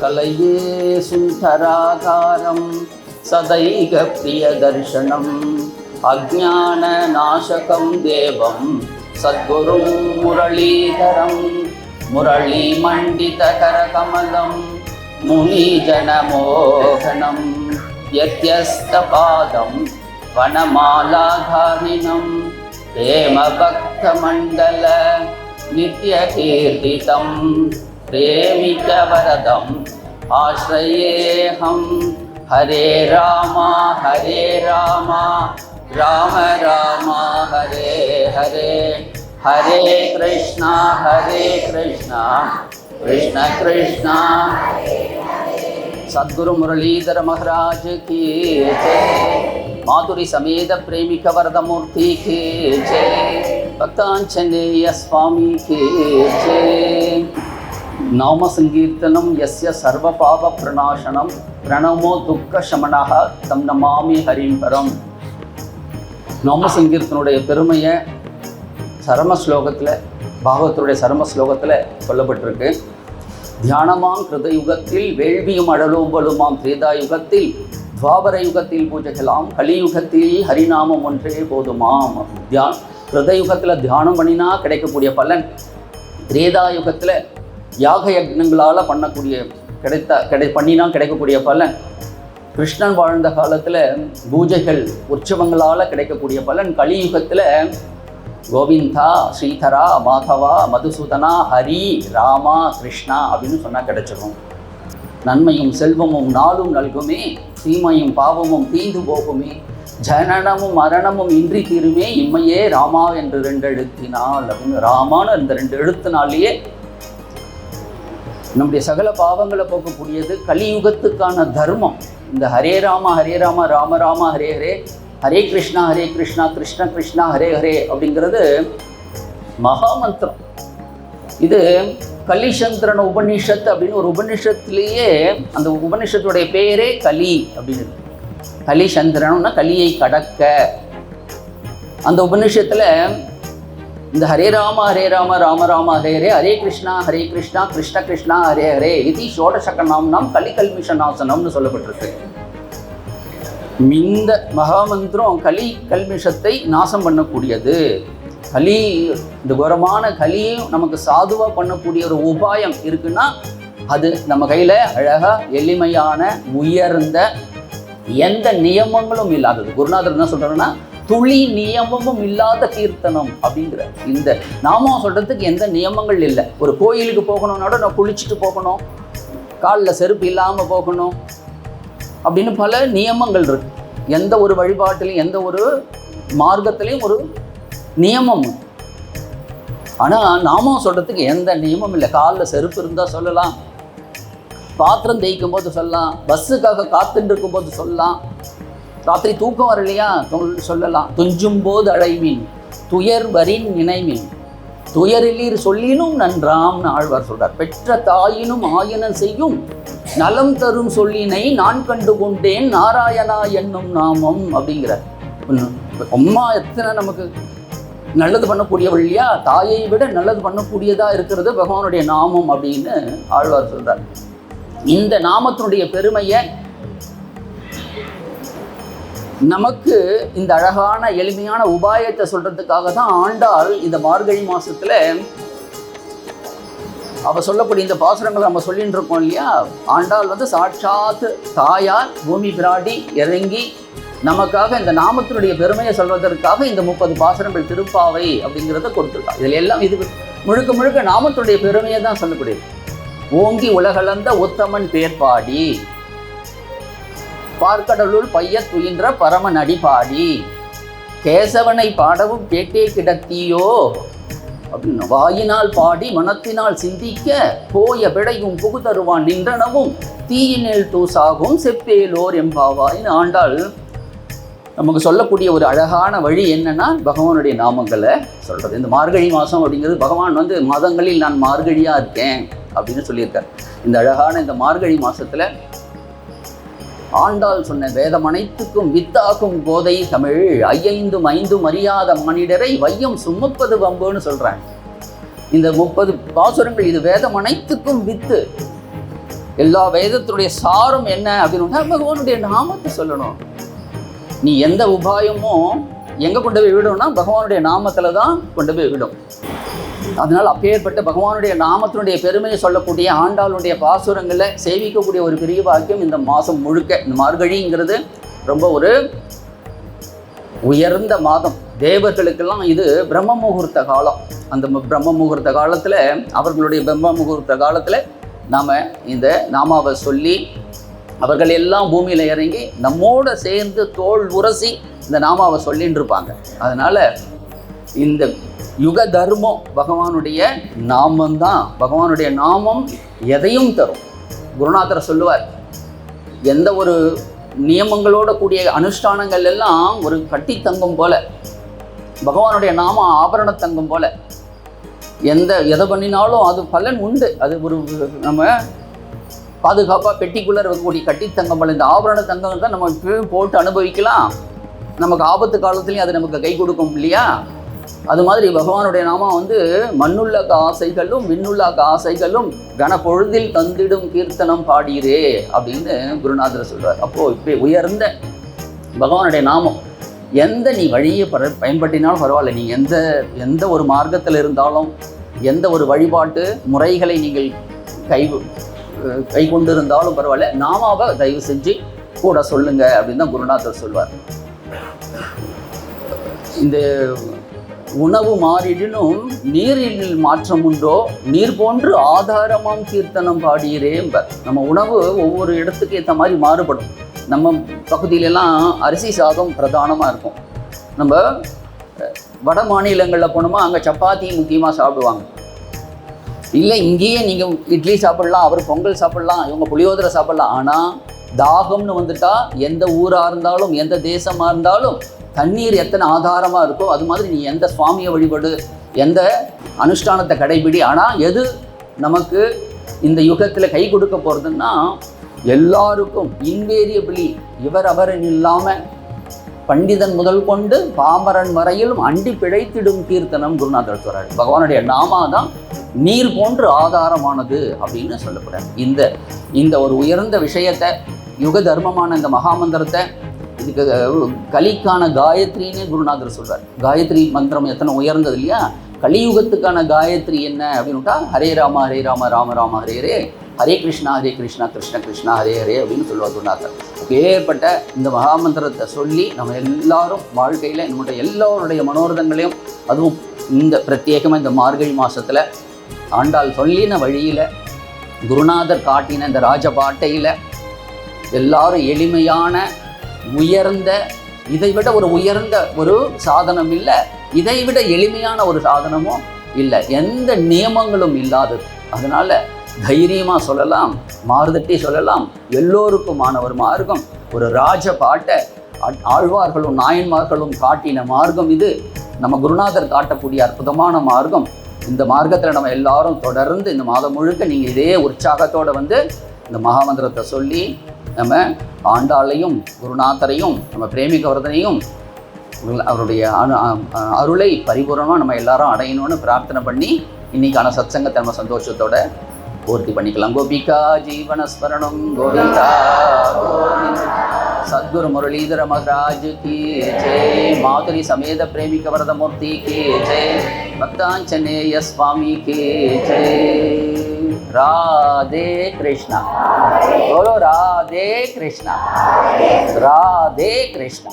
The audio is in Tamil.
कलये सुन्दराकारं सदैकप्रियदर्शनम् अज्ञाननाशकं देवं सद्गुरुं मुरलीधरं मुरलीमण्डितकरकमलं मुनिजनमोहनं यत्यस्तपादं वनमालाधारिणं हेमभक्तमण्डल नित्यकीर्तितं प्रेमिकवरदम् आश्रयेऽहं हरे राम हरे राम राम राम, हरे हरे। हरे कृष्णा हरे कृष्णा। कृष्ण, कृष्णा। सद्गुरु मुरलीधर महाराज की जय। माधुरी समेत प्रेमिक वरदमूर्ति की जय। भक्तांजनेय स्वामी की जय। நாம சங்கீர்த்தனம் எஸ்ய சர்வ பாவ பிரணாசனம் பிரணமோ துக்க சமனாக தம் நமாமி ஹரீம்பரம் நாம சங்கீர்த்தனுடைய பெருமையை சரம ஸ்லோகத்தில் பாகவத்துடைய சரம ஸ்லோகத்தில் சொல்லப்பட்டிருக்கு. தியானமாம் கிருத யுகத்தில் வேள்வியும் அழலோம்பலுமாம் திரேதா யுகத்தில் துவாபர யுகத்தில் பூஜைகளாம் கலியுகத்தில் ஹரிநாமம் ஒன்றே போதுமாம். தியான் கிருதயுகத்தில் தியானம் பண்ணினா கிடைக்கக்கூடிய பலன் திரேதா யுகத்தில் யாக யக்னங்களால் பண்ணக்கூடிய கிடைத்த கிடை பண்ணினா கிடைக்கக்கூடிய பலன். கிருஷ்ணன் வாழ்ந்த காலத்தில் பூஜைகள் உற்சவங்களால் கிடைக்கக்கூடிய பலன். கலியுகத்தில் கோவிந்தா ஸ்ரீதரா மாதவா மதுசூதனா ஹரி ராமா கிருஷ்ணா அப்படின்னு சொன்னால் கிடைச்சிடும் நன்மையும் செல்வமும் நாளும் நல்குமே தீமையும் பாவமும் தீந்து போகுமே. ஜனனமும் மரணமும் இன்றி தீருமே இம்மையே ராமா என்று ரெண்டு எழுத்தினால் அப்படின்னு ராமான்னு இந்த ரெண்டு எழுத்தினாலேயே நம்முடைய சகல பாவங்களை போக்கக்கூடியது கலியுகத்துக்கான தர்மம். இந்த ஹரே ராம ஹரே ராம ராம ராம ஹரே ஹரே ஹரே கிருஷ்ணா ஹரே கிருஷ்ணா கிருஷ்ண கிருஷ்ணா ஹரே ஹரே அப்படிங்கிறது மகாமந்திரம். இது கலிசந்திரன் உபநிஷத் அப்படின்னு ஒரு உபநிஷத்துலேயே அந்த உபநிஷத்துடைய பேரே கலி அப்படின்னு இருக்கு. கலிசந்திரன்னா கலியை கடக்க. அந்த உபநிஷத்தில் இந்த ஹரே ராம ஹரே ராம ராம ராம ஹரே ஹரே ஹரே கிருஷ்ணா ஹரே கிருஷ்ணா கிருஷ்ண கிருஷ்ணா ஹரே ஹரே. இது ஷோடசகநாம் நாம் கலி சொல்லப்பட்டிருக்கு. இந்த மகாமந்திரம் கலி கல்மிஷத்தை நாசம் பண்ணக்கூடியது. கலி இந்த குரமான கலியும் நமக்கு சாதுவாக பண்ணக்கூடிய ஒரு உபாயம் இருக்குன்னா அது நம்ம கையில் அழகாக எளிமையான உயர்ந்த எந்த நியமங்களும் இல்லாதது. குருநாதர் என்ன சொல்றாருன்னா துளி நியமமும் இல்லாத கீர்த்தனம் அப்படிங்கிற இந்த நாமம் சொல்கிறதுக்கு எந்த நியமங்கள் இல்லை. ஒரு கோயிலுக்கு போகணும்னாட நான் குளிச்சுட்டு போகணும். காலில் செருப்பு இல்லாமல் போகணும். அப்படின்னு பல நியமங்கள் இருக்கு. எந்த ஒரு வழிபாட்டிலையும் எந்த ஒரு மார்க்கத்திலையும் ஒரு நியமம். ஆனால் ஆனா நாமம் எந்த நியமம் இல்லை. காலில் செருப்பு இருந்தால் சொல்லலாம். பாத்திரம் தேய்க்கும் போது சொல்லலாம். பஸ்ஸுக்காக காத்துட்டு இருக்கும் போது சொல்லலாம். ராத்திரி தூக்கம் வரலையா? தொல்- சொல்லலாம். துஞ்சும் போது அழைவின் துயர் வரின் நினைமின். துயரிலீர் சொல்லினும் நன்றாம்னு ஆழ்வார் சொல்றார். பெற்ற தாயினும் ஆயனம் செய்யும் நலம் தரும் சொல்லினை நான் கண்டு கொண்டேன் நாராயணா என்னும் நாமம் அப்படிங்கிறார். அம்மா எத்தனை நமக்கு நல்லது பண்ணக்கூடியவள் இல்லையா? தாயை விட நல்லது பண்ணக்கூடியதா இருக்கிறது பகவானுடைய நாமம் அப்படின்னு ஆழ்வார் சொல்றார். இந்த நாமத்தினுடைய பெருமையை நமக்கு இந்த அழகான எளிமையான உபாயத்தை சொல்றதுக்காக தான் ஆண்டாள் இந்த மார்கழி மாசத்துல அவ சொல்லக்கூடிய இந்த பாசுரங்களை நம்ம சொல்லிட்டு இருக்கோம் இல்லையா? ஆண்டாள் வந்து சாட்சாத் தாயார் பூமி பிராடி இறங்கி நமக்காக இந்த நாமத்தினுடைய பெருமையை சொல்வதற்காக இந்த முப்பது பாசுரங்கள் திருப்பாவை அப்படிங்கிறத கொடுத்துருக்காங்க இதில் எல்லாம் இது முழுக்க முழுக்க நாமத்தினுடைய பெருமையை தான் சொல்லக்கூடியது. ஓங்கி உலகளந்த உத்தமன் பேர்பாடி. பார்க்கடலுள் பைய துயின்ற பரம நடிபாடி கேசவனை பாடவும் கேட்டே கிடத்தியோ? அப்படின்னு வாயினால் பாடி மனத்தினால் சிந்திக்க போய விடையும் புகுதருவான் நின்றனவும் தீயினில் தூசாகும் செப்பேலோர் எம்பாவாயின் ஆண்டாள். நமக்கு சொல்லக்கூடிய ஒரு அழகான வழி என்னன்னா பகவானுடைய நாமங்களை சொல்றது. இந்த மார்கழி மாதம் அப்படிங்கிறது பகவான் வந்து மாதங்களில் நான் மார்கழியா இருக்கேன் அப்படின்னு சொல்லியிருக்கார். இந்த அழகான இந்த மார்கழி மாதத்தில் ஆண்டாள் சொன்ன வேதம் அனைத்துக்கும் வித்தாக்கும் போதை தமிழ். ஐயைந்தும் ஐந்தும் அறியாத மனிதரை வையம் சுமப்பது வம்புன்னு சொல்றாங்க. இந்த முப்பது பாசுரங்கள் இது வேதம் அனைத்துக்கும் வித்து. எல்லா வேதத்தினுடைய சாரம் என்ன அப்படின்னு பகவானுடைய நாமத்தை சொல்லணும். நீ எந்த உபாயமும் எங்கே கொண்டு போய் விடும்னா பகவானுடைய நாமத்தில் தான் கொண்டு போய் விடும். அதனால் அப்பேற்பட்ட பகவானுடைய நாமத்தினுடைய பெருமையை சொல்லக்கூடிய ஆண்டாளுடைய பாசுரங்களை சேவிக்கக்கூடிய ஒரு பெரிய பாக்கியம் இந்த மாதம் முழுக்க. இந்த மார்கழிங்கிறது ரொம்ப ஒரு உயர்ந்த மாதம். தேவர்களுக்கெல்லாம் இது பிரம்ம முகூர்த்த காலம். அந்த பிரம்ம முகூர்த்த காலத்தில் அவர்களுடைய பிரம்ம முகூர்த்த காலத்தில் நாம் இந்த நாமாவை சொல்லி அவர்கள் எல்லாம் பூமியில் இறங்கி நம்மோடு சேர்ந்து தோல் உரசி இந்த நாமாவை சொல்லின்னு இருப்பாங்க. அதனால் இந்த யுக தர்மம் பகவானுடைய நாமம்தான். பகவானுடைய நாமம் எதையும் தரும். குருநாதர் சொல்லுவார் எந்த ஒரு நியமங்களோட கூடிய அனுஷ்டானங்கள் எல்லாம் ஒரு கட்டி தங்கம் போல பகவானுடைய நாம ஆபரண தங்கம் போல. எந்த எதை பண்ணினாலும் அது பலன் உண்டு. அது ஒரு நம்ம பாதுகாப்பாக பெட்டிக்குள்ளே இருக்கக்கூடிய கட்டி தங்கம் போல இந்த ஆபரண தங்கம் தான் நம்ம போட்டு அனுபவிக்கலாம். நமக்கு ஆபத்து காலத்துலேயும் அது நமக்கு கை கொடுக்கும் இல்லையா? அது மாதிரி பகவானுடைய நாமம் வந்து மண்ணுள்ள ஆசைகளும் விண்ணுள்ள ஆசைகளும் கனப்பொழுதில் தந்திடும் கீர்த்தனம் பாடீரே அப்படின்னு குருநாதர் சொல்கிறார் அப்போ இப்போ உயர்ந்த பகவானுடைய நாமம் எந்த நீ வழியை பர பயன்படுத்தினாலும் பரவாயில்ல. நீ எந்த எந்த ஒரு மார்க்கத்தில் இருந்தாலும் எந்த ஒரு வழிபாட்டு முறைகளை நீங்கள் கை கை கொண்டு இருந்தாலும் பரவாயில்ல. நாமாவை தயவு செஞ்சு கூட சொல்லுங்க அப்படின்னு தான் குருநாதர் சொல்வார். இந்த உணவு மாறிடினும் நீரில் மாற்றம் உண்டோ நீர் போன்று ஆதாரமாம் கீர்த்தனம் பாடியரேம்பர் நம்ம உணவு ஒவ்வொரு இடத்துக்கு ஏற்ற மாதிரி மாறுபடும். நம்ம பகுதியிலலாம் அரிசி சாதம் பிரதானமாக இருக்கும். நம்ம வட மாநிலங்களில் போனோமா அங்கே சப்பாத்தி முக்கியமாக சாப்பிடுவாங்க. இல்லை இங்கேயே நீங்கள் இட்லி சாப்பிடலாம் அவர் பொங்கல் சாப்பிடலாம் இவங்க புளியோதரை சாப்பிடலாம். ஆனால் தாகம்னு வந்துட்டா எந்த ஊராக இருந்தாலும் எந்த தேசமாக இருந்தாலும் தண்ணீர் எத்தனை ஆதாரமாக இருக்கோ அது மாதிரி நீ எந்த சுவாமியை வழிபடு எந்த அனுஷ்டானத்தை கடைபிடி. ஆனால் எது நமக்கு இந்த யுகத்தில் கை கொடுக்க போகிறதுன்னா எல்லாருக்கும் இன்வேரியபிளி இவர் அவரன் இல்லாமல் பண்டிதன் முதல் கொண்டு பாமரன் வரையிலும் அண்டி பிழைத்திடும் கீர்த்தனம் குருநாதர் சொல்கிறார் பகவானுடைய நாமா தான் நீர் போன்று ஆதாரமானது அப்படின்னு சொல்லப்படுறார். இந்த இந்த ஒரு உயர்ந்த விஷயத்தை யுக தர்மமான இந்த மகாமந்திரத்தை இதுக்கு கலிக்கான காயத்ரின்னு குருநாதர் சொல்கிறார் காயத்ரி மந்திரம் எத்தனை உயர்ந்தது இல்லையா? கலியுகத்துக்கான காயத்ரி என்ன அப்படின்னுட்டா ஹரே ராம ஹரே ராம ராம ராம ஹரே ஹரே ஹரே கிருஷ்ணா ஹரே கிருஷ்ணா கிருஷ்ண கிருஷ்ணா ஹரே ஹரே அப்படின்னு சொல்லுவார் குருநாதர். ஏற்பட்ட இந்த மகாமந்திரத்தை சொல்லி நம்ம எல்லாரும் வாழ்க்கையில் நம்முடைய எல்லோருடைய மனோரதங்களையும் அதுவும் இந்த பிரத்யேகமாக இந்த மார்கழி மாதத்தில் ஆண்டாள் சொல்லின வழியில் குருநாதர் காட்டின இந்த ராஜபாட்டையில் எல்லாரும் எளிமையான உயர்ந்த இதை விட ஒரு உயர்ந்த ஒரு சாதனம் இல்லை இதை விட எளிமையான ஒரு சாதனமும் இல்லை. எந்த நியமங்களும் இல்லாதது. அதனால் தைரியமாக சொல்லலாம் மாறுதட்டி சொல்லலாம். எல்லோருக்குமான ஒரு மார்க்கம். ஒரு ராஜ பாட்டை ஆழ்வார்களும் நாயன்மார்களும் காட்டின மார்க்கம் இது. நம்ம குருநாதர் காட்டக்கூடிய அற்புதமான மார்க்கம். இந்த மார்க்கத்தில் நம்ம எல்லாரும் தொடர்ந்து இந்த மாதம் முழுக்க நீங்கள் இதே உற்சாகத்தோடு வந்து இந்த மகாமந்திரத்தை சொல்லி நம்ம ஆண்டாளையும் குருநாதரையும் நம்ம பிரேமிகவர்தனையும் அவருடைய அனு அருளை பரிபூரணமாக நம்ம எல்லாரும் அடையணும்னு பிரார்த்தனை பண்ணி இன்னைக்கான சத்சங்கத்தை நம்ம சந்தோஷத்தோட பூர்த்தி பண்ணிக்கலாம். கோபிகா ஜீவனஸ்மரணம். கோவிந்தா. சத்குரு முரளீதர மகராஜ் கி ஜெய் மாதுரி சமேத பிரேமிக வரதமூர்த்தி கி ஜெய் பக்தாஞ்சநேய சுவாமி கி ஜெய் राधे कृष्णा। बोलो राधे कृष्णा। राधे कृष्णा।